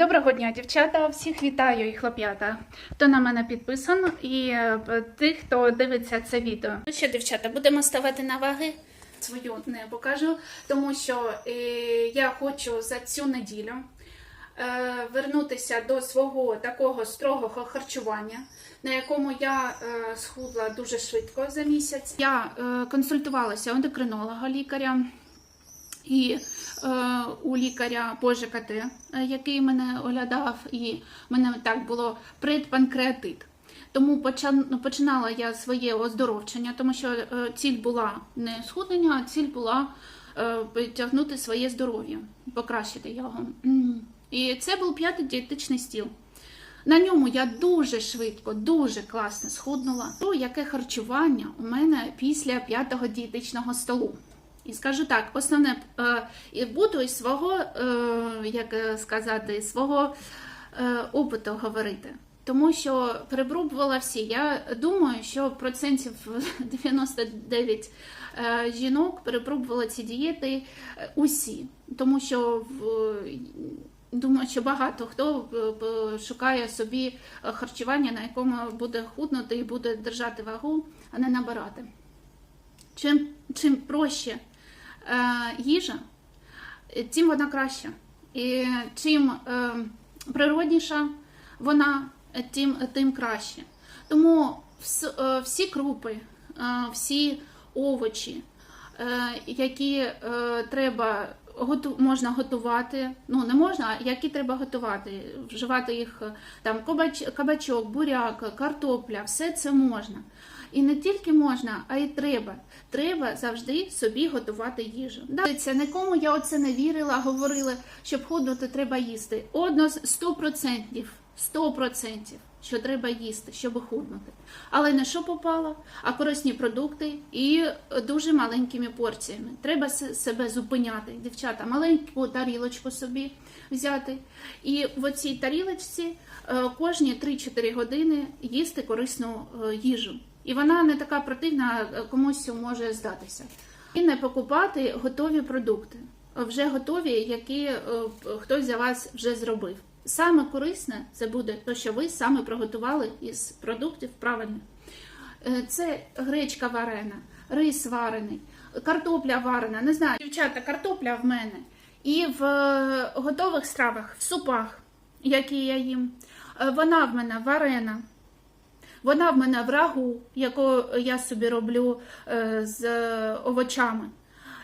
Доброго дня, дівчата! Всіх вітаю і хлоп'ята. Хто на мене підписан, і е, тих, хто дивиться це відео. Ну що, дівчата, будемо ставати на ваги. Свою не покажу, тому що е, я хочу за цю неділю е, вернутися до свого такого строгого харчування, на якому я схудла дуже швидко за місяць. Я консультувалася у лікаря і е, у лікаря по ЖКТ, е, який мене оглядав, і мене так було предпанкреатит. Тому починала я своє оздоровчення, тому що е, ціль була не схуднення, а ціль була е, підтягнути своє здоров'я, покращити його. І це був п'ятий дієтичний стіл. На ньому я дуже швидко, дуже класно схуднула. То яке харчування у мене після п'ятого дієтичного столу. І скажу так, основне е, буду із свого, е, як е, сказати, свого опиту говорити. Тому що перепробувала всі. Я думаю, що процентів 99 е, жінок перепробували ці дієти усі. Тому що думаю, що багато хто шукає собі харчування, на якому буде худнути і буде держати вагу, а не набирати. Чим, чим проще їжа, е, тим вона краща. І чим е, природніша вона, тим, тим краще. Тому е, всі крупи, всі овочі, які треба готу- можна готувати, ну не можна, а які треба готувати, вживати їх е, там кабач, кабачок, буряк, картопля, все це можна. І не тільки можна, а й треба. Треба завжди собі готувати їжу. Да, Це нікому я оце не вірила, говорила, щоб худнути треба їсти. Одно з 100%, 100%, що треба їсти, щоб худнути. Але не що попало, а корисні продукти і дуже маленькими порціями. Треба себе зупиняти, дівчата, маленьку тарілочку собі взяти. І в цій тарілочці е, кожні 3-4 години їсти корисну е, їжу. І вона не така противна, е, комусь може здатися. І не покупати готові продукти, вже готові, які хтось за вас вже зробив. Саме корисне це буде те, що ви саме приготували із продуктів правильно. Е, Це гречка варена, рис варений, картопля варена. Не знаю, дівчата, картопля в мене. І в е, готових стравах, в супах, які я їм. Е, Вона в мене варена. Вона в мене в рагу, яку я собі роблю з овочами.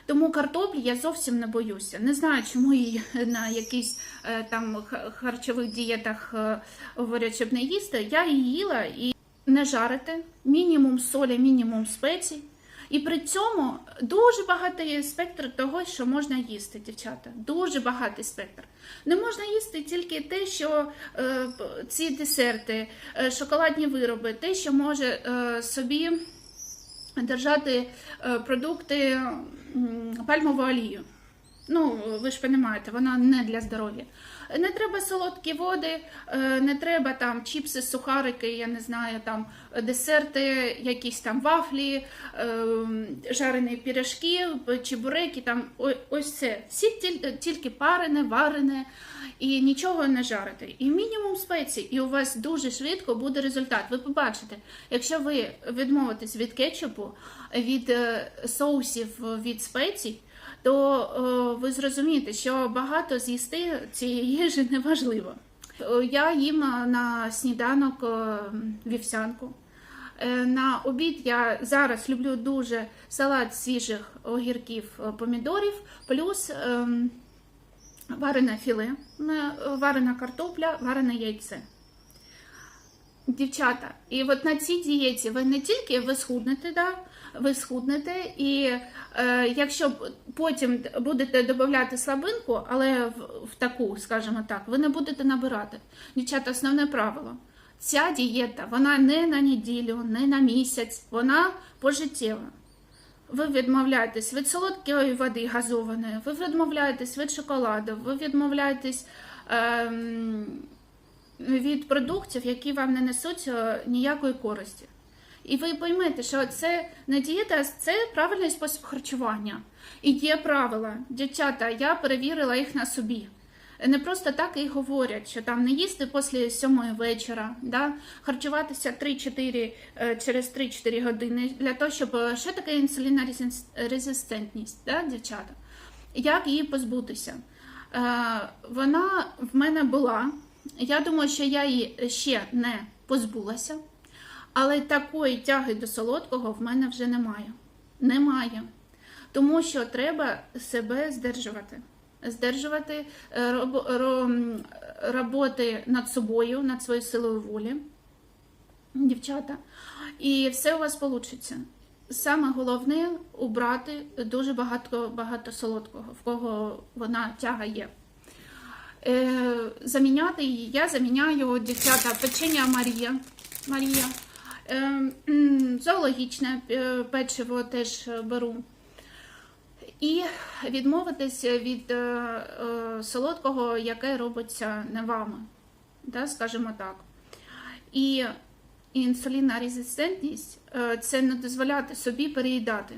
Тому картоплі я зовсім не боюся. Не знаю, чому її на якихось е, там харчових дієтах е, говорять, щоб не їсти. Я її їла і не жарити, мінімум солі, мінімум спецій. І при цьому дуже багатий спектр того, що можна їсти, дівчата. Дуже багатий спектр. Не можна їсти тільки те, що е, ці десерти, е, шоколадні вироби, те, що може е, собі держати е, продукти пальмову олію. Ну, ви ж розумієте, вона не для здоров'я. Не треба солодкі води, е, не треба там чіпси, сухарики, я не знаю, там десерти, якісь там вафлі, е, жарені пірашки, чебуреки, там ось це. Всі тіль- тільки парене, варене і нічого не жарити. І мінімум спецій, і у вас дуже швидко буде результат. Ви побачите, якщо ви відмовитесь від кетчупу, від е, соусів, від спецій, то е, ви зрозумієте, що багато з'їсти цієї їжі неважливо. Я їм е, на сніданок е, вівсянку. На обід я зараз люблю дуже салат свіжих огірків, помідорів, плюс ем, варене філе, варена картопля, варене яйце. Дівчата, і от на цій дієті ви не тільки ви схуднете, да? ви схуднете, і е, якщо потім будете додати слабинку, але в, в таку, скажімо так, ви не будете набирати. Дівчата, основне правило. Ця дієта, вона не на неділю, не на місяць, вона пожиттєва. Ви відмовляєтесь від солодкої води газованої, ви відмовляєтесь від шоколаду, ви відмовляєтесь ем, від продуктів, які вам не несуть е, ніякої користі. І ви поймете, що це не дієта, це правильний спосіб харчування. І є правила. Дівчата, я перевірила їх на собі. Не просто так і говорять, що там не їсти після сьомої вечора, да? харчуватися 3-4 е, через 3-4 години для того, щоб е, що таке інсулінорезистентність, да, дівчата? Як її позбутися? Вона в мене була. Я думаю, що я її ще не позбулася, але такої тяги до солодкого в мене вже немає. Немає. Тому що треба себе здержувати. Здержувати е, роб- роботи над собою, над своєю силою волі, дівчата, і все у вас вийде. Саме головне убрати дуже багато, багато солодкого, в кого вона тяга є. Е, заміняти її, я заміняю дівчата печення Марія. Марія. Е, зоологічне е, печиво теж беру. І відмовитися від солодкого, яке робиться не вами, да, скажімо так. І інсулінна резистентність це не дозволяти собі переїдати.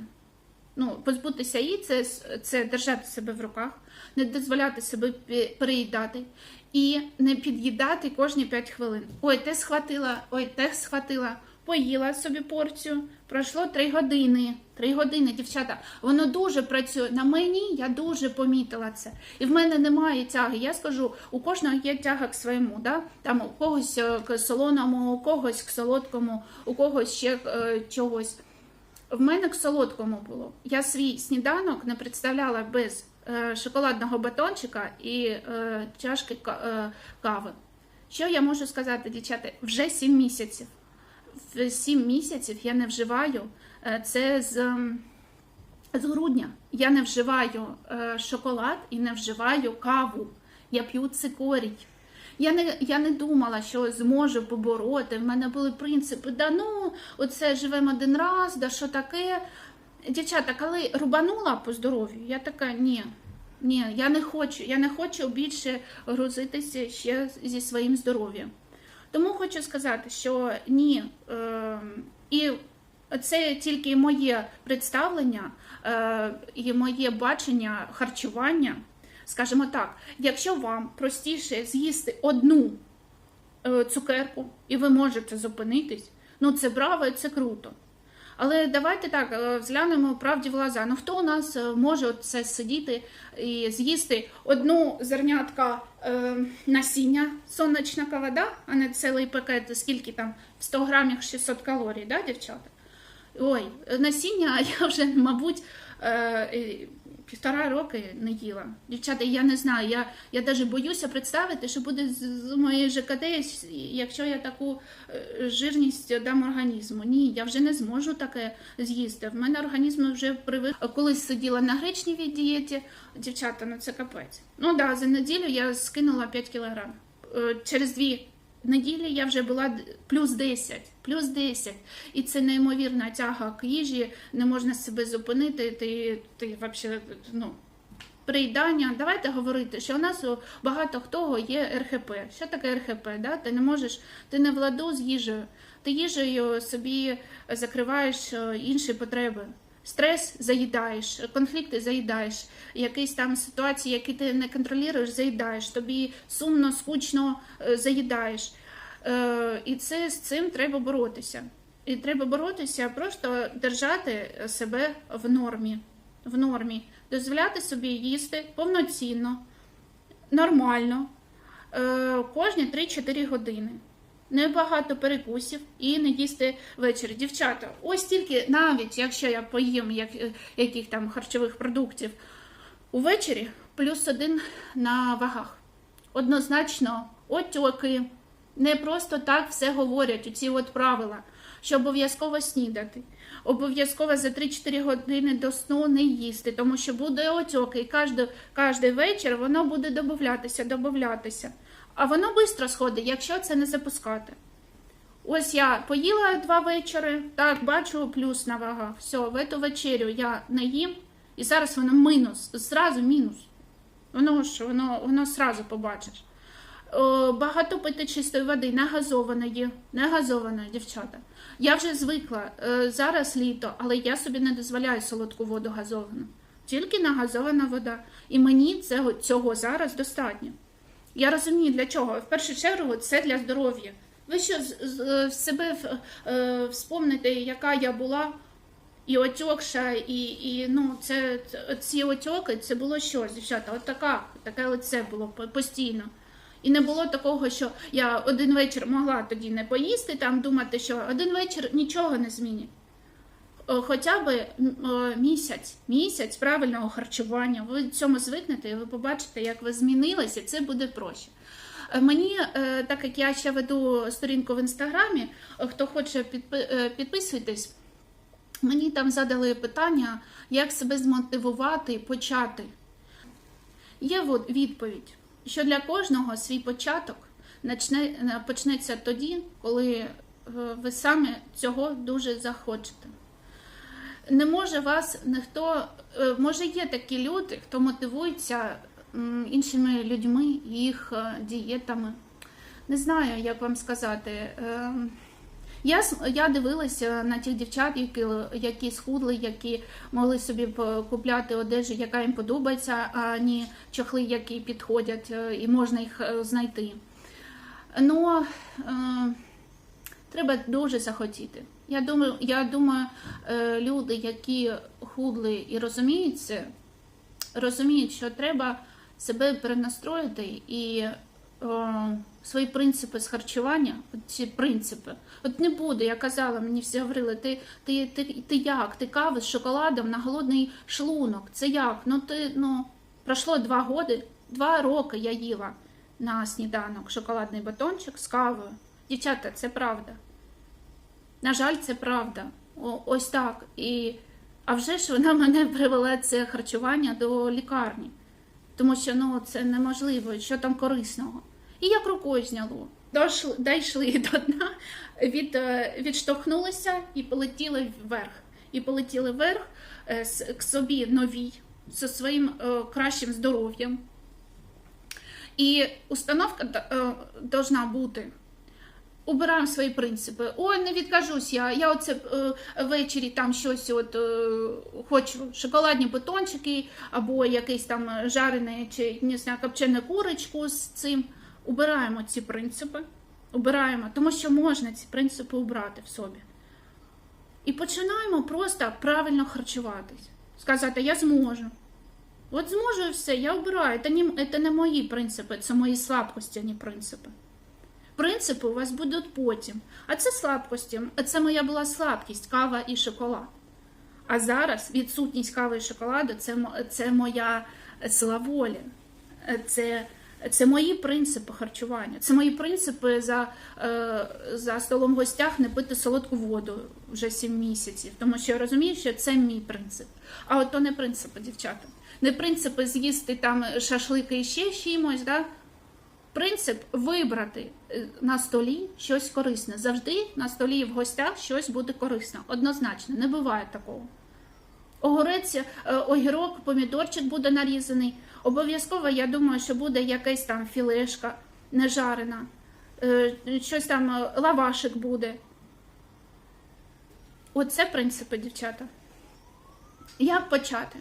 Ну, позбутися її це, це держати себе в руках, не дозволяти себе пе- переїдати і не під'їдати кожні 5 хвилин. Ой, те схватила, ой, те схватила, поїла собі порцію. Пройшло 3 години. 3 години, дівчата. Воно дуже працює. На мені я дуже помітила це. І в мене немає тяги. Я скажу, у кожного є тяга к своєму. Да? Там у когось е, к солоному, у когось к солодкому, у когось ще е, чогось. В мене к солодкому було. Я свій сніданок не представляла без е, шоколадного батончика і е, чашки е, кави. Що я можу сказати, дівчата? Вже 7 місяців. В 7 місяців я не вживаю е, це з, з грудня. Я не вживаю е, шоколад і не вживаю каву. Я п'ю цикорій. Я не, я не думала, що зможу побороти. В мене були принципи, да ну, оце живемо один раз, да що таке. Дівчата, коли рубанула по здоров'ю, я така, ні, ні, я не хочу, я не хочу більше грузитися ще зі своїм здоров'ям. Тому хочу сказати, що ні. Е, і це тільки моє представлення е, і моє бачення харчування. Скажімо так, якщо вам простіше з'їсти одну е, цукерку і ви можете зупинитись, ну це браво, це круто. Але давайте так е, взглянемо правді в глаза. Ну хто у нас е, може це сидіти і з'їсти одну зернятка е, насіння сонячного вода, а не цілий пакет, скільки там в 100 грамах 600 калорій, да, дівчата? Ой, насіння я вже, мабуть, е, півтора роки не їла. Дівчата, я не знаю. Я, я навіть боюся представити, що буде з, моєї ЖКТ, якщо я таку е, жирність дам організму. Ні, я вже не зможу таке з'їсти. В мене організм вже привик. Колись сиділа на гречневій дієті. Дівчата, ну це капець. Ну да, за неділю я скинула 5 кілограм. Е, Через дві неділі я вже була плюс 10, плюс 10. І це неймовірна тяга к їжі, не можна себе зупинити, ти, ти вообще, ну, приїдання. Давайте говорити, що у нас у багато хто є РХП. Що таке РХП? Да? Ти не можеш, ти не владу з їжею, ти їжею собі закриваєш е, інші потреби. Стрес заїдаєш, конфлікти заїдаєш, якісь там ситуації, які ти не контролюєш, заїдаєш, тобі сумно, скучно е, заїдаєш. Е, І це з цим треба боротися. І треба боротися, просто держати себе в нормі. В нормі, дозволяти собі їсти повноцінно, нормально, е, кожні 3-4 години. Небагато перекусів і не їсти ввечері. Дівчата, ось тільки навіть якщо я поїм як, яких там харчових продуктів увечері, плюс один на вагах. Однозначно, отьоки. Не просто так все говорять, оці от правила, що обов'язково снідати, обов'язково за 3-4 години до сну не їсти, тому що буде отьоки, і кожен вечір воно буде додатися, додатися. А воно швидко сходить, якщо це не запускати. Ось я поїла два вечори, так, бачу плюс на вагах. Все, в эту вечерю я не їм, і зараз воно мінус, зразу мінус. Воно ж, воно, воно зразу побачиш. О, багато пити чистої води, не газованої, не газованої, дівчата. Я вже звикла, е, зараз літо, але я собі не дозволяю солодку воду газовану. Тільки не газована вода. І мені цього, цього зараз достатньо. Я розумію для чого. В першу чергу це для здоров'я. Ви що з- в себе е, вспомните, яка я була, і отекша, і, і ну, це, ці отеки, це було що, дівчата? От така, таке лице було постійно. І не було такого, що я один вечір могла тоді не поїсти, там думати, що один вечір нічого не змінить. Е, Хоча б е, місяць, місяць правильного харчування. Ви цьому звикнете, і ви побачите, як ви змінилися, це буде проще. Е, Мені, так як я ще веду сторінку в інстаграмі, хто хоче підпи- підписуйтесь, мені там задали питання, як себе змотивувати почати. Є відповідь, що для кожного свій початок почнеться тоді, коли ви самі цього дуже захочете. Не може вас ніхто, е, може є такі люди, хто мотивується іншими людьми, їх е, дієтами. Не знаю, як вам сказати. Е, Я, я дивилася на тих дівчат, які, які схудли, які могли собі купляти одежу, яка їм подобається, а не чохли, які підходять, е, і можна їх знайти. Ну, е, треба дуже захотіти. Я думаю, я думаю, е, люди, які худли і розуміють це, розуміють, що треба себе перенастроїти і е, свої принципи з харчування, ці принципи. От не буде, я казала, мені всі говорили, ти, ти, ти, ти як? Ти кави з шоколадом на голодний шлунок. Це як? Ну ти ну пройшло два роки, два роки я їла на сніданок шоколадний батончик з кавою. Дівчата, це правда. На жаль, це правда. О, ось так. І, а вже ж вона мене привела це харчування до лікарні. Тому що ну, це неможливо, що там корисного. І як рукою зняло. Дошли, дійшли до дна, від, е, відштовхнулися і полетіли вверх. І полетіли вверх е, к собі новій, зі своїм е, кращим здоров'ям. І установка должна бути. Убираємо свої принципи. Ой, не відкажусь я. Я оце е, ввечері там щось от е, хочу шоколадні батончики, або якийсь там жарений чи не знаю, копчену курочку з цим. Убираємо ці принципи. Убираємо, тому що можна ці принципи убрати в собі. І починаємо просто правильно харчуватись. Сказати, я зможу. От зможу і все, я обираю. Це не, це не мої принципи, це мої слабкості, а не принципи. Принципи у вас будуть потім. А це слабкості. Це моя була слабкість, кава і шоколад. А зараз відсутність кави і шоколаду це, це моя сила волі. Це, це мої принципи харчування. Це мої принципи за, е, за столом в гостях не пити солодку воду вже 7 місяців. Тому що я розумію, що це мій принцип. А от то не принципи, дівчата. Не принципи з'їсти там шашлики і ще чимось, да? Принцип вибрати е, на столі щось корисне. Завжди на столі і в гостях щось буде корисно. Однозначно, не буває такого. Огурець, е, огірок, помідорчик буде нарізаний. Обов'язково, я думаю, що буде якась там філешка не жарена, е, щось там лавашик буде. Оце принципи, дівчата. Як почати?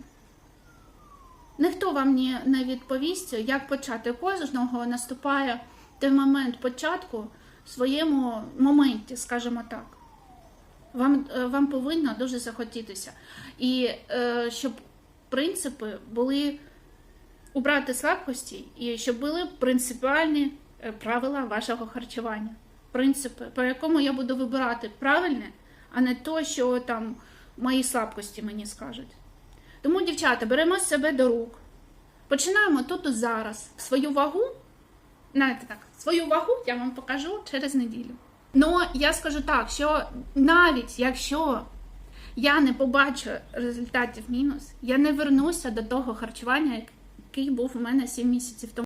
Ніхто вам не, відповість, як почати. Кожного наступає той момент початку в своєму моменті, скажімо так. Вам, е, вам повинно дуже захотітися. І е, щоб принципи були убрати слабкості, і щоб були принципіальні е, правила вашого харчування. Принципи, по якому я буду вибирати правильне, а не то, що там мої слабкості мені скажуть. Тому, дівчата, беремо себе до рук. Починаємо тут і зараз. Свою вагу, знаєте так, свою вагу я вам покажу через неділю. Ну, я скажу так, що навіть якщо я не побачу результатів мінус, я не вернуся до того харчування, який був у мене 7 місяців тому.